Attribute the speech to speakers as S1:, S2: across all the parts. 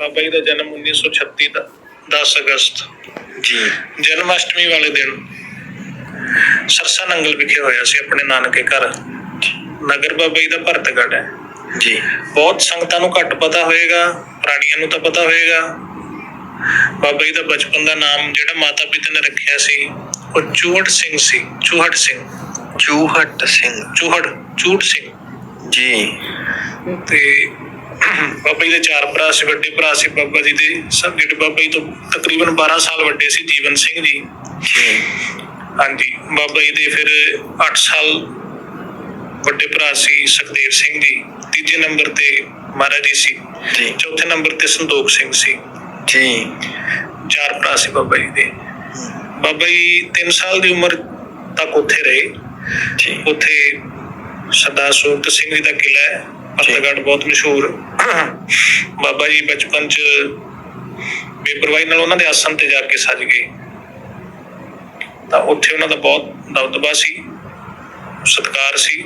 S1: ਬਾਬਾ ਜੀ ਦਾ ਜਨਮ 1936 ਦਾ 10 ਅਗਸਤ।
S2: ਜੀ।
S1: ਜਨਮ ਅਸ਼ਟਮੀ ਵਾਲੇ ਦਿਨ ਸਰਸਾ ਨੰਗਲ ਵਿਖੇ ਹੋਇਆ ਸੀ ਆਪਣੇ ਨਾਨਕੇ ਘਰ। ਨਗਰ ਬਾਬਾ ਜੀ ਦਾ ਭਰਤਗੜ ਹੈ।
S2: ਜੀ।
S1: ਬਹੁਤ ਸੰਗਤਾਂ ਨੂੰ ਘੱਟ ਪਤਾ ਹੋਏਗਾ ਪ੍ਰਾਣੀਆਂ ਨੂੰ ਤਾਂ ਪਤਾ ਹੋਏਗਾ। ਬਾਬਾ ਜੀ ਦਾ ਬਚਪਨ ਦਾ ਨਾਮ ਜਿਹੜਾ ਮਾਤਾ ਪਿਤਾ ਨੇ ਰੱਖਿਆ ਸੀ ਉਹ ਚੂਹੜ ਸਿੰਘ ਸੀ ਚੂਹੜ ਸਿੰਘ।
S2: ਚੂਹਟ ਸਿੰਘ।
S1: ਚੂਹੜ ਚੂਹੜ ਸਿੰਘ।
S2: ਜੀ।
S1: ਤੇ ਬਾਬਾ ਜੀ ਦੇ ਚਾਰ ਭਰਾ ਸੀ ਵੱਡੇ ਭਰਾ ਸੀ ਬਾਬਾ ਜੀ ਦੇ। ਸਭ ਜਿਹੜੇ ਬਾਬਾ ਜੀ ਤੋਂ ਤਕਰੀਬਨ 12 ਸਾਲ ਵੱਡੇ ਸੀ ਜੀਵਨ ਸਿੰਘ ਜੀ। ਹਾਂਜੀ ਬਾਬਾ ਜੀ ਦੇ ਫਿਰ 8 ਸਾਲ ਵੱਡੇ ਭਰਾ ਸੀ ਸੁਖਦੇਵ ਸਿੰਘ ਜੀ। ਤੀਜੇ ਨੰਬਰ ਤੇ ਮਹਾਰਾਜ ਜੀ ਸੀ। ਚੌਥੇ ਨੰਬਰ ਤੇ ਸੰਦੋਖ ਸਿੰਘ ਸੀ।
S2: ਜੀ
S1: ਚਾਰ ਭਰਾ ਸੀ ਬਾਬਾ ਜੀ ਦੇ। ਬਾਬਾ ਜੀ 3 ਸਾਲ ਦੀ ਉਮਰ ਤੱਕ ਉੱਥੇ ਰਹੇ।
S2: ਜੀ
S1: ਉੱਥੇ ਸਰਦਾਰ ਸੂਰਤ ਸਿੰਘ ਜੀ ਦਾ ਕਿਲਾ ਹੈ। ਫਤਿਹਗੜ੍ਹ ਬਹੁਤ ਮਸ਼ਹੂਰ। ਬਾਬਾ ਜੀ ਬਚਪਨ ਚ ਬੇਪਰਵਾਹੀ ਨਾਲ ਉਹਨਾਂ ਦੇ ਆਸਣ ਤੇ ਜਾ ਕੇ ਸੱਜ ਗਏ। ਤਾਂ ਉੱਥੇ ਉਹਨਾਂ ਦਾ ਬਹੁਤ ਦਬਦਬਾ ਸੀ ਸਤਿਕਾਰ ਸੀ।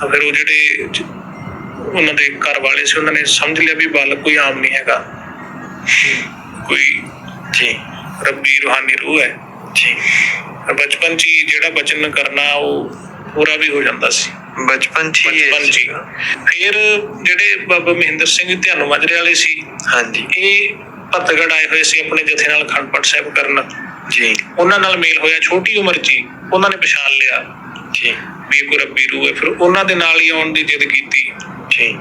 S1: ਤਾਂ ਫਿਰ ਉਹ ਜਿਹੜੇ ਉਹਨਾਂ ਦੇ ਘਰ ਵਾਲੇ ਸੀ ਉਹਨਾਂ ਨੇ ਸਮਝ ਲਿਆ ਵੀ ਬਾਲਕ ਕੋਈ ਆਮ ਨਹੀਂ ਹੈਗਾ। ਕੋਈ
S2: ਜੀ।
S1: ਰੱਬੀ ਰੂਹਾਨੀ ਰੂਹ ਹੈ।
S2: ਜੀ।
S1: ਬਚਪਨ ਚ ਜਿਹੜਾ ਬਚਨ ਕਰਨਾ ਉਹ ਪੂਰਾ ਵੀ ਹੋ ਜਾਂਦਾ ਸੀ।
S2: ਬਚਪਨ ਚ ਹੀ
S1: ਬਚਪਨ ਚ ਹੀ।
S2: ਸੀਗਾ।
S1: ਫਿਰ ਜਿਹੜੇ ਬਾਬਾ ਮਹਿੰਦਰ ਸਿੰਘ ਧਿਆਨੂ ਮਾਜਰੇ ਵਾਲੇ ਸੀ
S2: ਹਾਂਜੀ।
S1: ਇਹ ਭਤਗੜ ਆਏ ਹੋਏ ਸੀ ਆਪਣੇ ਜਥੇ ਨਾਲ ਅਖੰਡ ਪਾਠ ਸਾਹਿਬ ਕਰਨ।
S2: ਜੀ।
S1: ਉਹਨਾਂ ਨਾਲ ਮੇਲ ਹੋਇਆ ਛੋਟੀ ਉਮਰ 'ਚ ਹੀ ਉਹਨਾਂ ਨੇ ਪਛਾਣ ਲਿਆ।
S2: ਜੀ।
S1: ਵੀ ਇਹ ਕੋਈ ਰੱਬੀ ਰੂਹ ਹੈ। ਫਿਰ ਉਹਨਾਂ ਦੇ ਨਾਲ ਹੀ ਆਉਣ ਦੀ ਜਿੱਦ ਕੀਤੀ।
S2: ਜੀ।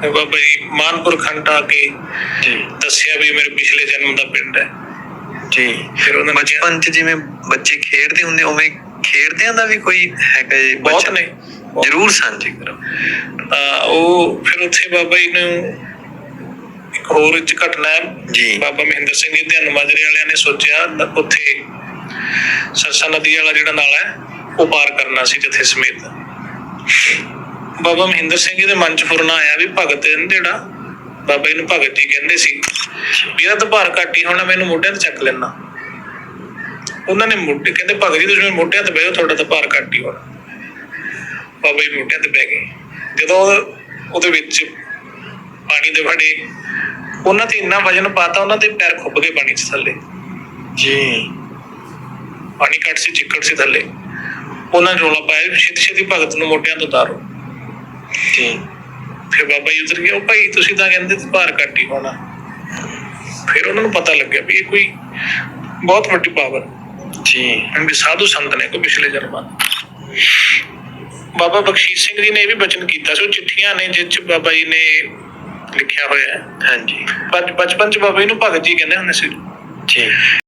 S1: ਫਿਰ ਬਾਬਾ ਜੀ ਮਾਨਪੁਰ ਖੰਡ ਆ ਕੇ
S2: ਜੀ।
S1: ਦੱਸਿਆ ਵੀ ਮੇਰੇ ਪਿਛਲੇ ਜਨਮ ਦਾ ਪਿੰਡ ਹੈ।
S2: ਜੀ।
S1: ਫਿਰ ਉਹਨਾਂ ਨੇ ਕਿਹਾ-
S2: ਬਚਪਨ ਚ ਜਿਵੇਂ ਬੱਚੇ ਖੇਡਦੇ ਹੁੰਦੇ ਉਵੇਂ ਖੇਡਦਿਆਂ ਦਾ ਵੀ ਕੋਈ ਹੈਗਾ ਜੀ
S1: ਬਹੁਤ? ਨੇ।
S2: ਜ਼ਰੂਰ ਸਾਂਝੇ ਕਰੋ।
S1: ਤਾਂ ਉਹ ਫਿਰ ਉੱਥੇ ਬਾਬਾ ਜੀ ਨੂੰ ਇੱਕ ਹੋਰ ਇੱਕ ਘਟਨਾ ਹੈ।
S2: ਜੀ।
S1: ਬਾਬਾ ਮਹਿੰਦਰ ਸਿੰਘ ਜੀ ਧਿਆਨ ਮਾਜਰੇ ਵਾਲਿਆਂ ਨੇ ਸੋਚਿਆ ਉੱਥੇ ਸਰਸਾ ਨਦੀ ਵਾਲਾ ਜਿਹੜਾ ਨਾਲਾ ਹੈ ਉਹ ਪਾਰ ਕਰਨਾ ਸੀ ਜਥੇ ਸਮੇਤ। ਬਾਬਾ ਮਹਿੰਦਰ ਸਿੰਘ ਜੀ ਦੇ ਮਨ ਚ ਫੁਰਨਾ ਆਇਆ ਵੀ ਭਗਤ ਜਿਹੜਾ ਬਾਬਾ ਜੀ ਨੂੰ ਭਗਤ ਜੀ ਕਹਿੰਦੇ ਸੀ। ਵੀ ਇਹਦਾ ਤਾਂ ਭਾਰ ਘੱਟ ਹੀ ਹੋਣਾ ਮੈਨੂੰ ਮੋਢਿਆਂ ਤੇ ਚੱਕ ਲੈਣਾ ਉਹਨਾਂ ਨੇ ਮੋਢੇ ਕਹਿੰਦੇ ਭਗਤ ਜੀ ਤੁਸੀਂ ਮੋਢਿਆਂ ਤੇ ਬਹਿ ਜਾਓ ਤੁਹਾਡਾ ਤਾਂ ਭਾਰ ਘੱਟ ਹੀ ਹੋਣਾ। ਬਾਬਾ ਜੀ ਮੋਢਿਆਂ ਤੇ ਬਹਿ ਗਏ ਜਦੋਂ ਉਹਦੇ ਵਿੱਚ ਪਾਣੀ ਦੇ ਵੜੇ ਉਹਨਾਂ ਤੇ ਇੰਨਾ ਵਜਨ ਪਾਤਾ ਉਹਨਾਂ ਦੇ ਪੈਰ ਖੁੱਭ ਗਏ ਪਾਣੀ 'ਚ ਥੱਲੇ।
S2: ਜੀ।
S1: ਪਾਣੀ ਘੱਟ ਸੀ ਚਿੱਕੜ ਸੀ ਥੱਲੇ। ਉਹਨਾਂ ਨੇ ਰੋਲਾ ਪਾਇਆ ਛੇਤੀ ਛੇਤੀ ਭਗਤ ਨੂੰ ਮੋਢਿਆਂ ਤੋਂ ਉਤਾਰੋ।
S2: ਜੀ।
S1: ਫਿਰ ਬਾਬਾ ਜੀ ਉਤਰ ਗਏ ਉਹ ਭਾਈ ਤੁਸੀਂ ਤਾਂ ਕਹਿੰਦੇ ਸੀ ਭਾਰ ਘੱਟ ਹੀ ਹੋਣਾ। ਫਿਰ ਉਹਨਾਂ ਨੂੰ ਪਤਾ ਲੱਗਿਆ ਵੀ ਇਹ ਕੋਈ ਬਹੁਤ ਵੱਡੀ ਪਾਵਰ।
S2: ਜੀ।
S1: ਵੀ ਸਾਧੂ ਸੰਤ ਨੇ ਕੋਈ ਪਿਛਲੇ ਜਨਮਾਂ। ਬਾਬਾ ਬਖਸ਼ੀਸ਼ ਸਿੰਘ ਜੀ ਨੇ ਇਹ ਵੀ ਬਚਨ ਕੀਤਾ ਸੀ ਉਹ ਚਿੱਠੀਆਂ ਨੇ ਜਿਸ ਚ ਬਾਬਾ ਜੀ ਨੇ ਲਿਖਿਆ ਹੋਇਆ ਹੈ।
S2: ਹਾਂਜੀ।
S1: ਪਰ ਬਚਪਨ ਚ ਬਾਬਾ ਜੀ ਨੂੰ ਭਗਤ ਜੀ ਕਹਿੰਦੇ ਹੁੰਦੇ ਸੀ।
S2: ਜੀ।